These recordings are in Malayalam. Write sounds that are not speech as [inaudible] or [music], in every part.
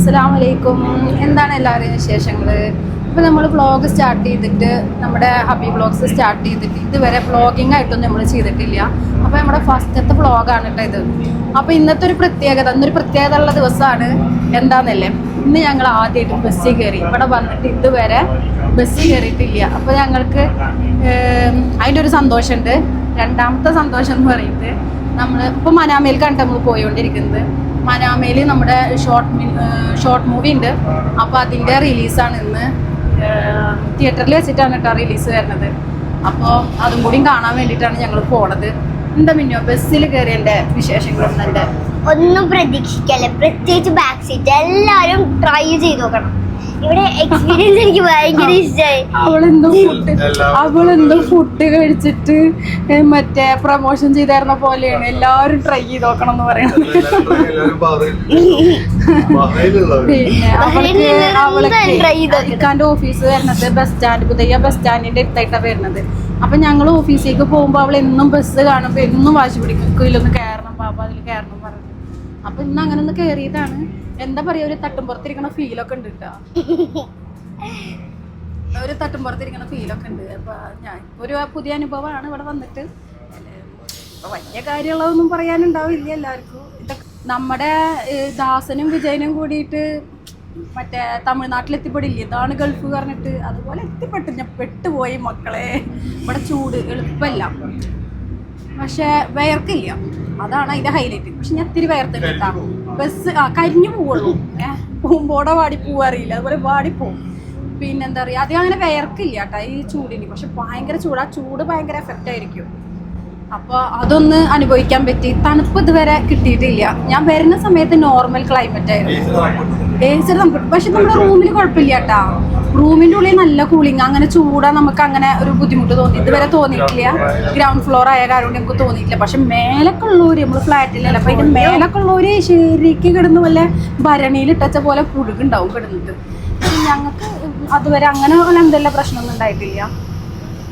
അസ്സലാം വലൈക്കും എന്താണ് എല്ലാവരുടെയും വിശേഷങ്ങൾ ഇപ്പോൾ നമ്മൾ വ്ളോഗ് സ്റ്റാർട്ട് ചെയ്തിട്ട് നമ്മുടെ ഹബി വ്ളോഗ്സ് സ്റ്റാർട്ട് ചെയ്തിട്ട് ഇതുവരെ വ്ളോഗിംഗ് ആയിട്ടൊന്നും നമ്മൾ ചെയ്തിട്ടില്ല. അപ്പോൾ നമ്മുടെ ഫസ്റ്റത്തെ വ്ളോഗാണ് കേട്ടോ ഇത്. അപ്പോൾ ഇന്നത്തെ ഒരു പ്രത്യേകത ഇന്നൊരു പ്രത്യേകത ഉള്ള ദിവസമാണ് എന്താണെന്നല്ലേ ഇന്ന് ഞങ്ങൾ ആദ്യമായിട്ട് ബസ്സിൽ കയറി. ഇവിടെ വന്നിട്ട് ഇതുവരെ ബസ്സിൽ കയറിയിട്ടില്ല. അപ്പോൾ ഞങ്ങൾക്ക് അതിന്റെ ഒരു സന്തോഷമുണ്ട് രണ്ടാമത്തെ സന്തോഷം എന്ന് പറയുന്നത് നമ്മൾ ഇപ്പോൾ മനാമയിൽക്കാണ് നമ്മൾ പോയിക്കൊണ്ടിരിക്കുന്നത് മനാമയിൽ നമ്മുടെ ഷോർട്ട് ഷോർട്ട് മൂവി ഉണ്ട്. അപ്പോൾ അതിന്റെ റിലീസാണ് ഇന്ന്. തിയേറ്ററിൽ വെച്ചിട്ടാണ് കേട്ടോ റിലീസ് വരുന്നത്. അപ്പോൾ അതും കൂടിയും കാണാൻ വേണ്ടിയിട്ടാണ് ഞങ്ങൾ പോണത്. എന്താ മിന്നോ ബസ്സിൽ വിശേഷങ്ങളൊന്നും എന്റെ ഒന്നും പ്രതീക്ഷിക്കല്ലേ. പ്രത്യേകിച്ച് ബാക്ക് സീറ്റ് എല്ലാവരും ട്രൈ ചെയ്ത് നോക്കണം. ഇവിടെ എക്സ്പീരിയൻസ് എനിക്ക് ഭയങ്കര ഇഷ്ടമായി അവളെന്തോ ഫുഡ് അവളെന്തോ ഫുഡ് കഴിച്ചിട്ട് മറ്റേ പ്രൊമോഷൻ ചെയ്തായിരുന്ന പോലെയാണ്. എല്ലാവരും ട്രൈ ചെയ്ത് നോക്കണം എന്ന് പറയുന്നത്. പിന്നെ അവൾക്ക്. ഇക്കാന്റെ ഓഫീസ് വരുന്നത് ബസ് സ്റ്റാൻഡ് പുതിയ ബസ് സ്റ്റാൻഡിന്റെ അടുത്തായിട്ടാണ് വരുന്നത്. അപ്പൊ ഞങ്ങൾ ഓഫീസിലേക്ക് പോകുമ്പോൾ അവൾ എന്നും ബസ് കാണുമ്പോൾ എന്നും വാശി പിടിക്കും. ഇതിലൊന്ന് കയറണം പാപ്പ അതിൽ കയറണം പറഞ്ഞു അപ്പൊ ഇന്ന് അങ്ങനെ ഒന്ന് കയറിയതാണ് എന്താ പറയാ ഒരു തട്ടുംപുറത്തിരിക്കണ ഫീലൊക്കെ ഉണ്ട് കേട്ടോ ഒരു തട്ടുംപുറത്തിരിക്കണ ഫീലൊക്കെ ഉണ്ട്. അപ്പൊ ഞാൻ ഒരു പുതിയ അനുഭവമാണ് ഇവിടെ വന്നിട്ട്. വലിയ കാര്യമുള്ളതൊന്നും പറയാനുണ്ടാവില്ല എല്ലാവർക്കും. ഇതൊക്കെ നമ്മുടെ ദാസനും വിജയനും കൂടിയിട്ട് മറ്റേ തമിഴ്നാട്ടിൽ എത്തിപ്പെടില്ലേ ഇതാണ് ഗൾഫ് പറഞ്ഞിട്ട് അതുപോലെ എത്തിപ്പെട്ടു. ഞാൻ പെട്ടുപോയി മക്കളെ. ഇവിടെ ചൂട് എളുപ്പമല്ല പക്ഷെ വയർക്കില്ല. അതാണ് അതിന്റെ ഹൈലൈറ്റ് പക്ഷെ ഞാൻ ഇത്തിരി വയർത്തിട്ടാ ബസ് ആ കരിഞ്ഞു പോവുള്ളൂ. പൂമ്പോടെ വാടി പോവാറിയില്ല അതുപോലെ വാടി പോവും. പിന്നെന്താ പറയുക അധികം അങ്ങനെ വയർക്കില്ല കേട്ടോ ഈ ചൂടിന്. പക്ഷെ ഭയങ്കര ചൂട്. ആ ചൂട് ഭയങ്കര എഫക്റ്റ് ആയിരിക്കും. അപ്പോൾ അതൊന്ന് അനുഭവിക്കാൻ പറ്റി. തണുപ്പ് ഇതുവരെ കിട്ടിയിട്ടില്ല. ഞാൻ വരുന്ന സമയത്ത് നോർമൽ ക്ലൈമറ്റ് ആയിരുന്നു. ഏച്ചർ നമുക്ക് പക്ഷെ നമ്മുടെ റൂമിൽ കുഴപ്പമില്ല കേട്ടാ. റൂമിന്റെ ഉള്ളിൽ നല്ല കൂളിംഗ് അങ്ങനെ ചൂടാ നമുക്ക് അങ്ങനെ ഒരു ബുദ്ധിമുട്ട് തോന്നി. ഇതുവരെ തോന്നിയിട്ടില്ല. ഗ്രൗണ്ട് ഫ്ലോർ ആയ കാരണം നമുക്ക് തോന്നിയിട്ടില്ല. പക്ഷെ മേലൊക്കെ ഉള്ളവര് നമ്മൾ ഫ്ലാറ്റിലല്ല അപ്പൊ അതിന്റെ മേലൊക്കെ ഉള്ളവര് ശരിക്ക് കിടന്ന് വല്ല ഭരണിയിൽ ഇട്ടച്ച പോലെ പുഴുകുണ്ടാവും കിടന്നിട്ട്. ഞങ്ങൾക്ക് അതുവരെ അങ്ങനെ എന്തെല്ലാം പ്രശ്നമൊന്നും ഉണ്ടായിട്ടില്ല.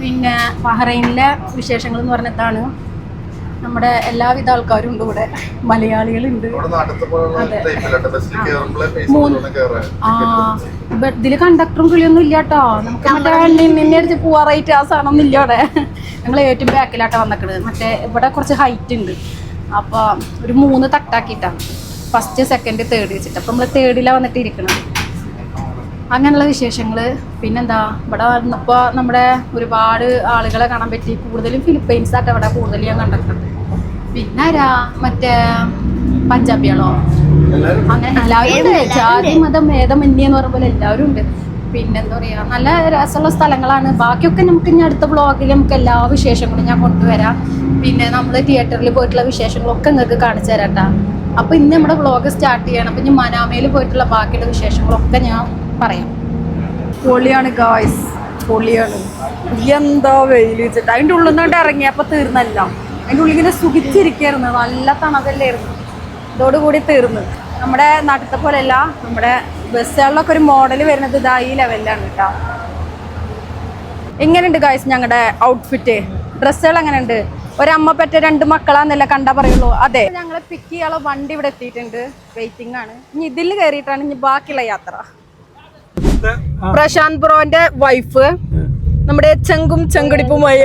പിന്നെ ബഹ്റൈനിലെ വിശേഷങ്ങൾ എന്ന് പറഞ്ഞതാണ് നമ്മുടെ എല്ലാവിധ ആൾക്കാരും ഉണ്ട് ഇവിടെ. മലയാളികളുണ്ട്. ഇതിൽ കണ്ടക്ടറും കിളിയൊന്നും ഇല്ല കേട്ടോ നമുക്ക് മറ്റേ നിന്നെ അടിച്ച് റേറ്റ് ആ സാധനം ഒന്നും ഇല്ല അവിടെ ഞങ്ങൾ ഏറ്റവും ബാക്കിലാട്ടാ വന്നിക്കണത്. മറ്റേ ഇവിടെ കുറച്ച് ഹൈറ്റ് ഉണ്ട്. അപ്പൊ ഒരു മൂന്ന് തട്ടാക്കിട്ടാണ് ഫസ്റ്റ് സെക്കൻഡ് തേർഡ് വെച്ചിട്ട്. അപ്പൊ നമ്മൾ തേർഡിലാണ് വന്നിട്ട് ഇരിക്കണത് അങ്ങനെയുള്ള വിശേഷങ്ങൾ പിന്നെന്താ? ഇവിടെ വന്നപ്പോൾ നമ്മുടെ ഒരുപാട് ആളുകളെ കാണാൻ പറ്റി. കൂടുതലും ഫിലിപ്പൈൻസ് ആട്ടെ ഇവിടെ കൂടുതൽ ഞാൻ കണ്ടിട്ടുണ്ട്. പിന്നെ ആരാ? മറ്റേ പഞ്ചാബികളോ? അങ്ങനെ എല്ലാവരും ഉണ്ട്. ജാതി മതം ഭേദമന്യ എന്ന് പറയുമ്പോൾ എല്ലാവരും ഉണ്ട്. പിന്നെന്താ പറയാ? നല്ല രസമുള്ള സ്ഥലങ്ങളാണ്. ബാക്കിയൊക്കെ നമുക്ക് ഇനി അടുത്ത ബ്ലോഗിൽ നമുക്ക് എല്ലാ വിശേഷങ്ങളും ഞാൻ കൊണ്ടുവരാം. പിന്നെ നമ്മൾ തിയേറ്ററിൽ പോയിട്ടുള്ള വിശേഷങ്ങളൊക്കെ നിങ്ങൾക്ക് കാണിച്ചു തരാം ട്ടാ. അപ്പൊ ഇന്ന് നമ്മുടെ വ്ളോഗ് സ്റ്റാർട്ട് ചെയ്യണം. അപ്പൊ ഇനി മനാമയിൽ പോയിട്ടുള്ള ബാക്കിയുള്ള വിശേഷങ്ങളൊക്കെ ഞാൻ പറയാം. പൊളിയാണ് ഗായ്സ് പൊളിയാണ്. എന്താ വെയിൽ വെച്ചിട്ട്. അതിന്റെ ഉള്ളിൽ നിന്നോട്ട് ഇറങ്ങിയപ്പോൾ തീർന്നല്ല. അതിന്റെ ഉള്ളിൽ ഇങ്ങനെ സുഖിച്ചിരിക്കായിരുന്നു. നല്ല തണവല്ലായിരുന്നു ഇതോടുകൂടി തീർന്നു. നമ്മുടെ നാട്ടിലത്തെ പോലെയല്ല നമ്മുടെ ബസ്സുകളിലൊക്കെ ഒരു മോഡൽ വരുന്നത് ഇതാ ഈ ലെവലിലാണ് കേട്ടോ. എങ്ങനെയുണ്ട് ഗായ്സ് ഞങ്ങളുടെ ഔട്ട്ഫിറ്റ് ഡ്രസ്സുകൾ എങ്ങനെയുണ്ട്? ഒരമ്മ പറ്റ രണ്ട് മക്കളാന്നല്ല കണ്ടാ പറയുള്ളൂ. അതെ. ഞങ്ങളെ പിക്ക് ചെയ്യാനുള്ള വണ്ടി ഇവിടെ എത്തിയിട്ടുണ്ട്. വെയിറ്റിംഗ് ആണ്. ഇനി ഇതിൽ കയറിയിട്ടാണ് ഇനി ബാക്കിയുള്ള യാത്ര. പ്രശാന്ത് ബ്രോന്റെ വൈഫ്. നമ്മുടെ ചെങ്കും ചെങ്കടിപ്പുമായ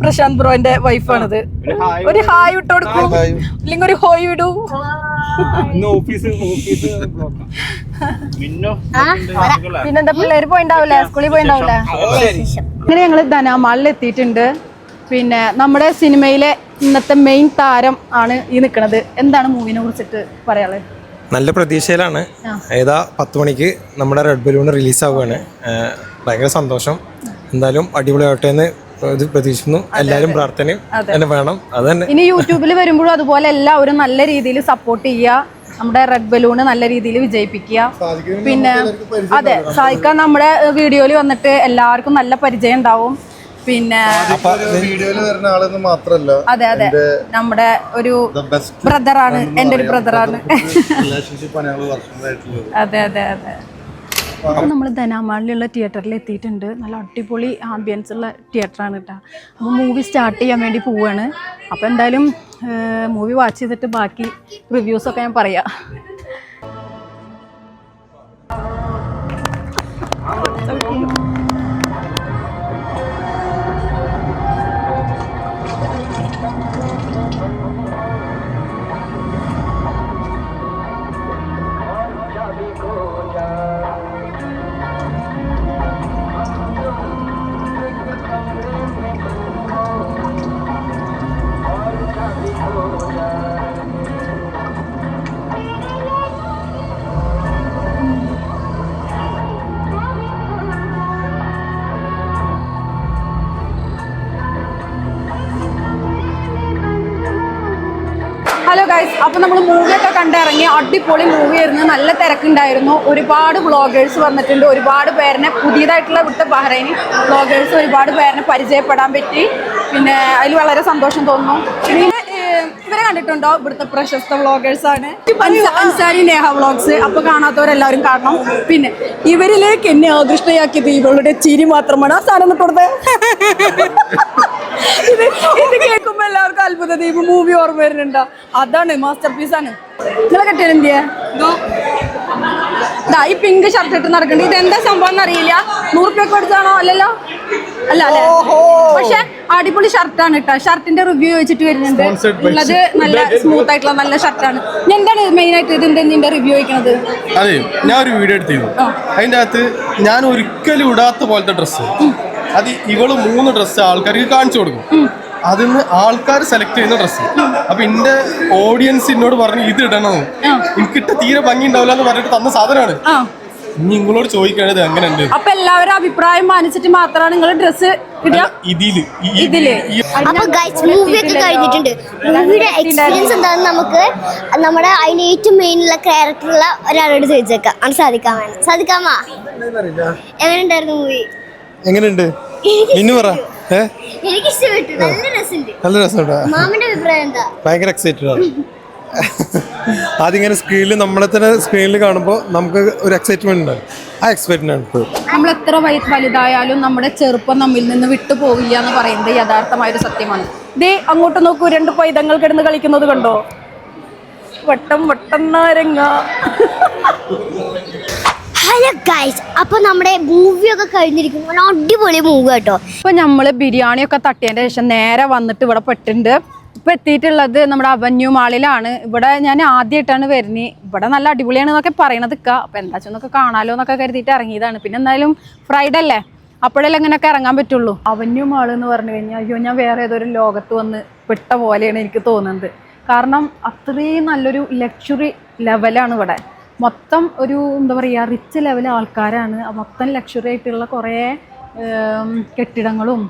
പ്രശാന്ത് ബ്രോന്റെ വൈഫാണത്. ഒരു ഹായ് വിട്ട് കൊടുക്കും അല്ലെങ്കിൽ ഒരു ഹോയ് വിടൂ. ഇന്ന് ഓഫീസ് ഓഫീസ് ബ്ലോക്കാ. മിന്നോ? പിന്നെന്താ പിള്ളേര് പോയിണ്ടാവില്ലേ സ്കൂളിൽ പോയിണ്ടാവില്ലേ അങ്ങനെ ഞങ്ങൾ ധനാമാളിൽ എത്തിയിട്ടുണ്ട്. പിന്നെ നമ്മുടെ സിനിമയിലെ ഇന്നത്തെ മെയിൻ താരം ആണ് ഈ നിൽക്കുന്നത് എന്താണ് മൂവിനെ കുറിച്ചിട്ട് പറയാനുള്ളത്? നല്ല പ്രതീക്ഷയിലാണ്. ഏതാ പത്ത് മണിക്ക് നമ്മുടെ റെഡ് ബലൂൺ റിലീസ് ആവുകയാണ്. ഏഹ് ഭയങ്കര സന്തോഷം. എന്തായാലും അടിപൊളിയാവട്ടെ എന്ന് ഇത് പ്രതീക്ഷിക്കുന്നു. എല്ലാവരും പ്രാർത്ഥനയും തന്നെ വേണം. അത് തന്നെ. ഇനി യൂട്യൂബിൽ വരുമ്പോഴും അതുപോലെ എല്ലാവരും നല്ല രീതിയിൽ സപ്പോർട്ട് ചെയ്യുക. നമ്മുടെ റെഡ് ബലൂണ് നല്ല രീതിയിൽ വിജയിപ്പിക്കുക. പിന്നെ അതെ സാധിക്കാൻ നമ്മുടെ വീഡിയോയിൽ വന്നിട്ട് എല്ലാവർക്കും നല്ല പരിചയം ഉണ്ടാവും. പിന്നെ വരുന്ന ആളെന്ന് മാത്രല്ല. അതെ അതെ. നമ്മുടെ ഒരു ബ്രദറാണ് എന്റെ ഒരു ബ്രദറാണ്. അതെ അതെ അതെ. അപ്പോൾ നമ്മൾ ധനാമാളിലുള്ള തിയേറ്ററിൽ എത്തിയിട്ടുണ്ട്. നല്ല അടിപൊളി ആംബിയൻസ് ഉള്ള തിയേറ്ററാണ് കേട്ടോ. അപ്പോൾ മൂവി സ്റ്റാർട്ട് ചെയ്യാൻ വേണ്ടി പോവുകയാണ് അപ്പോൾ എന്തായാലും മൂവി വാച്ച് ചെയ്തിട്ട് ബാക്കി റിവ്യൂസൊക്കെ ഞാൻ പറയാം. അപ്പോൾ നമ്മൾ മൂവിയൊക്കെ കണ്ടിറങ്ങി അടിപൊളി മൂവി ആയിരുന്നു. നല്ല തിരക്കുണ്ടായിരുന്നു. ഒരുപാട് വ്ളോഗേഴ്സ് വന്നിട്ടുണ്ട്. ഒരുപാട് പേരിനെ പുതിയതായിട്ടുള്ള ഇവിടുത്തെ ബഹ്റൈനി വ്ളോഗേഴ്സ് ഒരുപാട് പേരിനെ പരിചയപ്പെടാൻ പറ്റി. പിന്നെ അതിൽ വളരെ സന്തോഷം തോന്നുന്നു. പിന്നെ ഇവരെ കണ്ടിട്ടുണ്ടോ? ഇവിടുത്തെ പ്രശസ്ത വ്ളോഗേഴ്സ് ആണ്. അൻസ- അൻസാരി നേഹ വ്ളോഗ്സ് അപ്പൊ കാണാത്തവരെല്ലാവരും കാണണം. പിന്നെ ഇവരിലേക്ക് എന്നെ ആകൃഷ്ടയാക്കിയത് ഇവളുടെ ചിരി മാത്രമാണ്. ആ സാധനം ഒന്ന് [laughs] കൊടുത്തേ ഇത് ഇത് കേൾക്കുമ്പോ എല്ലാവർക്കും അത്ഭുത. ദീപ് മൂവി ഓർമ്മ വരുന്നുണ്ടോ? അതാണ് മാസ്റ്റർ പീസ് ആണ്. നിങ്ങളെ കെട്ടിയത് എന്തിയാ? ദാ ഈ പിങ്ക് ഷർട്ട് ഇട്ട് നടക്കുന്നുണ്ട് ഇതെന്താ സംഭവം എന്നറിയില്ല. നൂറുപ്യൊക്കെ കൊടുത്താണോ അല്ലല്ലോ? അല്ല അല്ലേ? പക്ഷെ അടിപൊളി ഷർട്ടാണ് കേട്ടോ ഷർട്ടിന്റെ റിവ്യൂ വെച്ചിട്ട് വരുന്നുണ്ട്. ഉള്ളത് നല്ല സ്മൂത്ത് ആയിട്ടുള്ള നല്ല ഷർട്ടാണ് എന്താണ് മെയിൻ ആയിട്ട് ഇതിന്റെ നിന്റെ റിവ്യൂ വയ്ക്കുന്നത് അതെ ഞാൻ ഒരു വീഡിയോ എടുത്തിരുന്നു അതിന്റെ അകത്ത് ഞാൻ ഒരിക്കലും ഇടാത്ത പോലത്തെ ഡ്രസ്സ് അത് ഇവൾ മൂന്ന് ഡ്രസ്സ് ആൾക്കാർക്ക് കാണിച്ചു കൊടുക്കും. അതിന്ന് ആൾക്കാർ സെലക്ട് ചെയ്യുന്ന ഡ്രസ്സ് അപ്പൊ എന്റെ ഓഡിയൻസ് എന്നോട് പറഞ്ഞു ഇത് ഇടണം. എനിക്കിട്ട് തീരെ ഭംഗി ഉണ്ടാവില്ല എന്ന് പറഞ്ഞിട്ട് തന്ന സാധനമാണ് ഇനി നിങ്ങളോട് ചോദിക്കണത് അങ്ങനെ ഉണ്ട് അപ്പൊ എല്ലാവരും അഭിപ്രായം മാനിച്ചിട്ട് മാത്രമാണ് നിങ്ങൾ ഡ്രസ്സ് ഇടുക? ഇതിൽ. ഇതിൽ. അപ്പൊ ഗൈസ് മൂവി ഒക്കെ കഴിഞ്ഞിട്ടുണ്ട്. മൂവിയുടെ എക്സ്പീരിയൻസ് എന്താണെന്ന് നമുക്ക് നമ്മുടെ അതിന് ഏറ്റവും മെയിൻ ഉള്ള ക്യാരക്ടറുള്ള ഒരാളോട് ചോദിച്ചേക്കാം. ആണ് സാധിക്കാൻ സാധിക്കാമോ? സാധിക്കാമാ? എങ്ങനെ ഉണ്ടായിരുന്നു മൂവി എങ്ങനെയുണ്ട്? മിന്നു പറ. എനിക്ക് ഇഷ്ടപ്പെട്ടു നല്ല രസമുണ്ട്. നല്ല രസമുണ്ടോ? മാമിന്റെ അഭിപ്രായം എന്താ? ഭയങ്കര എക്സൈറ്റഡ് ആണ്. ആദ്യം ഇങ്ങനെ സ്ക്രീനിൽ നമ്മളെ തന്നെ സ്ക്രീനിൽ കാണുമ്പോൾ നമുക്ക് ഒരു എക്സൈറ്റ്മെന്റ് ഉണ്ട്. ആ എക്സൈറ്റ്മെന്റ് ആണ് നമ്മൾ എത്ര വലുതായാലും നമ്മുടെ ചെറുപ്പം നമ്മിൽ നിന്ന് വിട്ടുപോകില്ല എന്ന് പറയുന്നത് യഥാർത്ഥമായൊരു സത്യമാണ്. ദേ അങ്ങോട്ട് നോക്കൂ രണ്ട് പൈതങ്ങൾ കിടന്ന് കളിക്കുന്നത് കണ്ടോ? വട്ടം വട്ടം നാരങ്ങ. ഗൈസ് അപ്പൊ നമ്മുടെ മൂവി ഒക്കെ കഴിഞ്ഞിരിക്കുന്നു അടിപൊളി മൂവ് കേട്ടോ ഇപ്പൊ നമ്മൾ ബിരിയാണി ഒക്കെ തട്ടിയതിന്റെ ശേഷം നേരെ വന്നിട്ട് ഇവിടെ പെട്ടിണ്ട് ഇപ്പൊ എത്തിയിട്ടുള്ളത് നമ്മുടെ അവന്യൂ മാളിലാണ് ഇവിടെ ഞാൻ ആദ്യമായിട്ടാണ് വരുന്നത് ഇവിടെ നല്ല അടിപൊളിയാണ് എന്നൊക്കെ പറയണത് ഇക്ക. അപ്പൊ എന്താ വെച്ചൊന്നൊക്കെ കാണാലോ എന്നൊക്കെ കരുതിയിട്ട് ഇറങ്ങിയതാണ്. പിന്നെ എന്തായാലും ഫ്രൈഡേ അല്ലേ? അപ്പോഴല്ലേ ഇങ്ങനെയൊക്കെ ഇറങ്ങാൻ പറ്റുള്ളൂ. അവന്യൂ മാൾ എന്ന് പറഞ്ഞു കഴിഞ്ഞാൽ അയ്യോ ഞാൻ വേറെ ഏതൊരു ലോകത്ത് വന്ന് പെട്ട പോലെയാണ് എനിക്ക് തോന്നുന്നത്. കാരണം അത്രയും നല്ലൊരു ലക്ഷറി ലെവലാണ് ഇവിടെ. മൊത്തം ഒരു എന്താ പറയുക റിച്ച് ലെവൽ ആൾക്കാരാണ്. മൊത്തം ലക്ഷറി ആയിട്ടുള്ള കുറേ കെട്ടിടങ്ങളും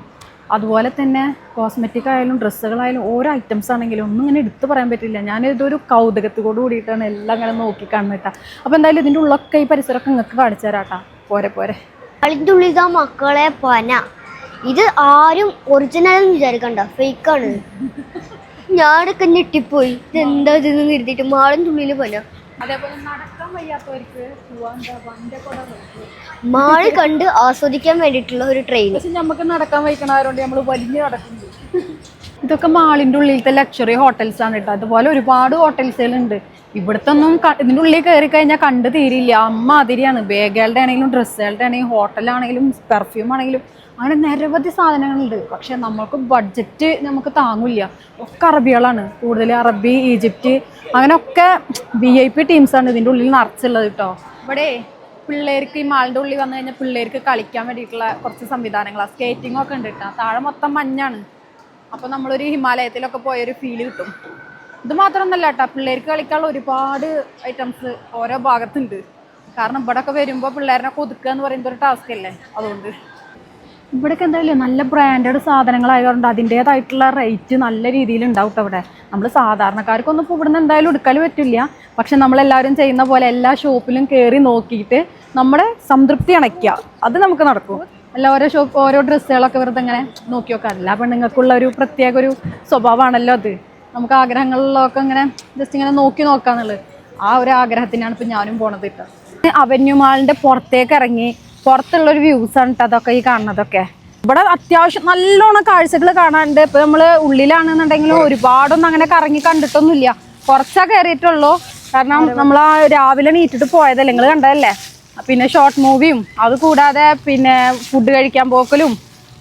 അതുപോലെ തന്നെ കോസ്മെറ്റിക് ആയാലും ഡ്രസ്സുകളായാലും ഓരോ ഐറ്റംസ് ആണെങ്കിലും ഒന്നും ഇങ്ങനെ എടുത്തു പറയാൻ പറ്റില്ല. ഞാൻ ഇതൊരു കൗതുകത്തോട് കൂടിയിട്ടാണ് എല്ലാം ഇങ്ങനെ നോക്കി കാണുന്നത് അപ്പോൾ എന്തായാലും ഇതിന്റെ ഉള്ളൊക്കെ ഈ പരിസരമൊക്കെ നിങ്ങൾക്ക് കാണിച്ചു തരാട്ടാ പോരെ പോരെ. കളിന്റെ ഉള്ളിൽ മക്കളെ പന. ഇത് ആരും ഒറിജിനൽ എന്ന് വിചാരിക്കണ്ട. ഫേക്കാണ് ഞാനൊക്കെ ഞെട്ടിപ്പോയി. ഇത് എന്താ ഇതെന്ന് കരുതിയിട്ട് മാളിന്റെ തുള്ളിയിൽ പന. അതേപോലെ നടക്കാൻ വയ്യാത്തവർക്ക് മാൾ കണ്ട് ആസ്വദിക്കാൻ വേണ്ടിയിട്ടുള്ള ഒരു ട്രെയിൻ പക്ഷെ നമുക്ക് നടക്കാൻ വയ്ക്കണവരുണ്ട് നമ്മൾ വലിഞ്ഞു നടക്കുന്നു. ഇതൊക്കെ മാളിന്റെ ഉള്ളിലത്തെ ലക്ഷറി ഹോട്ടൽസ് ആണ് കേട്ടോ. അതുപോലെ ഒരുപാട് ഹോട്ടൽസുകളുണ്ട് ഇവിടുത്തെ ഒന്നും ഇതിന്റെ ഉള്ളിൽ കയറി കഴിഞ്ഞാൽ കണ്ടു തീരില്ല. അമ്മ അതിരിയാണ്. ബേഗുകളുടെ ആണെങ്കിലും ഡ്രസ്സുകളുടെ ആണെങ്കിലും ഹോട്ടലാണെങ്കിലും പെർഫ്യൂം ആണെങ്കിലും അങ്ങനെ നിരവധി സാധനങ്ങളുണ്ട്. പക്ഷെ നമ്മൾക്ക് ബഡ്ജറ്റ് നമുക്ക് താങ്ങില്ല. ഒക്കെ അറബികളാണ്. കൂടുതൽ അറബി ഈജിപ്റ്റ് അങ്ങനെയൊക്കെ വി ഐ പി ടീംസാണ് ഇതിന്റെ ഉള്ളിൽ നിറച്ചുള്ളത് കേട്ടോ ഇവിടെ പിള്ളേർക്ക് ഈ മാളിന്റെ ഉള്ളിൽ വന്നു കഴിഞ്ഞാൽ പിള്ളേർക്ക് കളിക്കാൻ വേണ്ടിയിട്ടുള്ള കുറച്ച് സംവിധാനങ്ങളാണ് സ്കേറ്റിംഗ് ഒക്കെ ഉണ്ട് കേട്ടോ താഴെ മൊത്തം മഞ്ഞാണ്. അപ്പോൾ നമ്മളൊരു ഹിമാലയത്തിലൊക്കെ പോയൊരു ഫീൽ കിട്ടും. ഇത് മാത്രമൊന്നല്ല കേട്ടോ പിള്ളേർക്ക് കളിക്കാനുള്ള ഒരുപാട് ഐറ്റംസ് ഓരോ ഭാഗത്തുണ്ട്. കാരണം ഇവിടെയൊക്കെ വരുമ്പോൾ പിള്ളേരെ കൊതുക്കുക എന്ന് പറയുന്നത് ഒരു ടാസ്ക് അല്ലേ? അതുകൊണ്ട്. ഇവിടെയൊക്കെ എന്തായാലും നല്ല ബ്രാൻഡഡ് സാധനങ്ങളായതുകൊണ്ട് അതിന്റേതായിട്ടുള്ള റേറ്റ് നല്ല രീതിയിൽ ഉണ്ടാവും ഇവിടെ. നമ്മൾ സാധാരണക്കാർക്കൊന്നും ഇപ്പോൾ ഇവിടുന്ന് എന്തായാലും എടുക്കാൻ പറ്റില്ല. പക്ഷെ നമ്മളെല്ലാവരും ചെയ്യുന്ന പോലെ എല്ലാ ഷോപ്പിലും കയറി നോക്കിയിട്ട് നമ്മുടെ സംതൃപ്തി അണയ്ക്കുക. അത് നമുക്ക് നടക്കും. അല്ല ഓരോ ഷോപ്പ് ഓരോ ഡ്രസ്സുകളൊക്കെ വെറുതെ ഇങ്ങനെ നോക്കി നോക്കാം എല്ലാ പെണ്ണുങ്ങൾക്കുള്ള ഒരു പ്രത്യേക ഒരു സ്വഭാവമാണല്ലോ അത്. നമുക്ക് ആഗ്രഹങ്ങളിലൊക്കെ ഇങ്ങനെ ജസ്റ്റ് ഇങ്ങനെ നോക്കി നോക്കാന്നുള്ളത്. ആ ഒരു ആഗ്രഹത്തിനാണ് ഇപ്പം ഞാനും പോണത് ഇട്ടത് അവന്യൂ മാളിന്റെ പുറത്തേക്ക് ഇറങ്ങി പുറത്തുള്ള ഒരു വ്യൂസ് ആണ് അതൊക്കെ ഈ കാണുന്നതൊക്കെ. ഇവിടെ അത്യാവശ്യം നല്ലോണം കാഴ്ചകൾ കാണാനുണ്ട്. ഇപ്പൊ നമ്മൾ ഉള്ളിലാണെന്നുണ്ടെങ്കിലും ഒരുപാടൊന്നും അങ്ങനെ കറങ്ങി കണ്ടിട്ടൊന്നുമില്ല. കുറച്ചാ കയറിയിട്ടുള്ളൂ കാരണം നമ്മൾ ആ രാവിലെ നീറ്റിട്ട് പോയതല്ലേ നിങ്ങൾ കണ്ടതല്ലേ? പിന്നെ ഷോർട്ട് മൂവിയും അത് കൂടാതെ പിന്നെ ഫുഡ് കഴിക്കാൻ പോക്കലും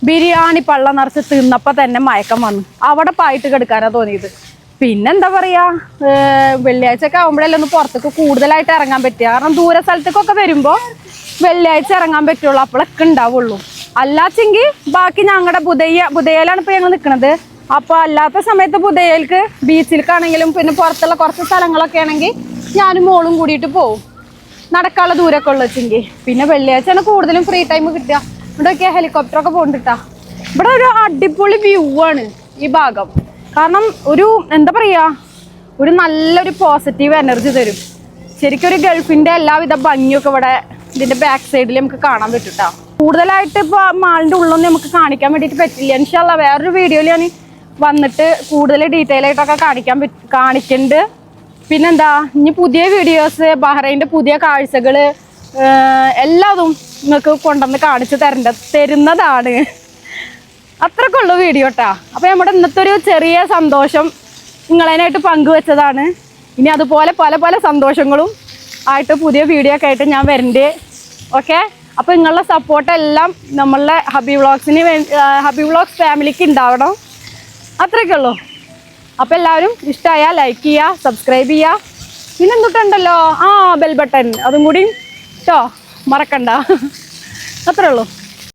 ബിരിയാണി പള്ള നിറച്ച് തിന്നപ്പോൾ തന്നെ മയക്കം വന്നു. അവിടെ പായിട്ട് കിടക്കാനാ തോന്നിയത്. പിന്നെന്താ പറയാ? വെള്ളിയാഴ്ച ഒക്കെ ആകുമ്പോഴല്ലേ ഒന്ന് പുറത്തേക്ക് കൂടുതലായിട്ട് ഇറങ്ങാൻ പറ്റുക കാരണം ദൂര സ്ഥലത്തേക്കൊക്കെ വരുമ്പോ വെള്ളിയാഴ്ച ഇറങ്ങാൻ പറ്റുള്ളൂ. അപ്പോഴൊക്കെ ഉണ്ടാവുള്ളൂ. അല്ലാച്ചെങ്കിൽ ബാക്കി ഞങ്ങളുടെ ബുധയ്യ ബുധയിലാണ് ഇപ്പൊ ഞങ്ങൾ നിൽക്കുന്നത് അപ്പൊ അല്ലാത്ത സമയത്ത് ബുധയിലേക്ക് ബീച്ചിലേക്കാണെങ്കിലും പിന്നെ പുറത്തുള്ള കുറച്ച് സ്ഥലങ്ങളൊക്കെ ആണെങ്കിൽ ഞാനും മോളും കൂടിയിട്ട് പോവും. നടക്കാനുള്ള ദൂരമൊക്കെ ഉള്ളു വെച്ചെങ്കിൽ പിന്നെ വെള്ളിയാഴ്ചയാണ് കൂടുതലും ഫ്രീ ടൈം കിട്ടുക. ഇവിടെയൊക്കെ ഹെലികോപ്റ്റർ ഒക്കെ പോകണ്ടിട്ടാ. ഇവിടെ ഒരു അടിപൊളി വ്യൂ ആണ് ഈ ഭാഗം. കാരണം ഒരു എന്താ പറയുക ഒരു നല്ലൊരു പോസിറ്റീവ് എനർജി തരും. ശരിക്കും ഒരു ഗൾഫിന്റെ എല്ലാവിധ ഭംഗിയൊക്കെ ഇവിടെ ഇതിന്റെ ബാക്ക് സൈഡിൽ നമുക്ക് കാണാൻ പറ്റും ട്ടോ. കൂടുതലായിട്ട് ഇപ്പോൾ മാളിന്റെ ഉള്ളൊന്നും നമുക്ക് കാണിക്കാൻ വേണ്ടിയിട്ട് പറ്റില്ല. ഇൻഷാല്ല വേറൊരു വീഡിയോയിൽ ഞാൻ വന്നിട്ട് കൂടുതൽ ഡീറ്റെയിൽ ആയിട്ടൊക്കെ കാണിക്കാൻ പറ്റ കാണിക്കുന്നുണ്ട് പിന്നെന്താ ഇനി പുതിയ വീഡിയോസ് ബഹ്റൈന്റെ പുതിയ കാഴ്ചകൾ എല്ലാതും നിങ്ങൾക്ക് കൊണ്ടുവന്ന് കാണിച്ച് തരേണ്ട തരുന്നതാണ്. അത്രക്കുള്ളൂ വീഡിയോ കേട്ടാ അപ്പോൾ നമ്മുടെ ഇന്നത്തെ ഒരു ചെറിയ സന്തോഷം നിങ്ങളതിനായിട്ട് പങ്കുവെച്ചതാണ്. ഇനി അതുപോലെ പല പല സന്തോഷങ്ങളും ആയിട്ട് പുതിയ വീഡിയോ ഒക്കെ ആയിട്ട് ഞാൻ വരണ്ടേ. ഓക്കെ അപ്പോൾ നിങ്ങളുടെ സപ്പോർട്ടെല്ലാം നമ്മളുടെ ഹബി വ്ളോഗ്സിന് ഹബി വ്ളോഗ്സ് ഫാമിലിക്ക് ഉണ്ടാവണം. അത്രയൊക്കെ ഉള്ളൂ അപ്പോൾ എല്ലാവരും ഇഷ്ടമായാൽ ലൈക്ക് ചെയ്യുക സബ്സ്ക്രൈബ് ചെയ്യുക പിന്നെ എന്തൊക്കെയുണ്ടല്ലോ ആ ബെൽ ബട്ടൺ അതും കൂടി കേട്ടോ മറക്കണ്ട. [laughs] അത്രേ ഉള്ളൂ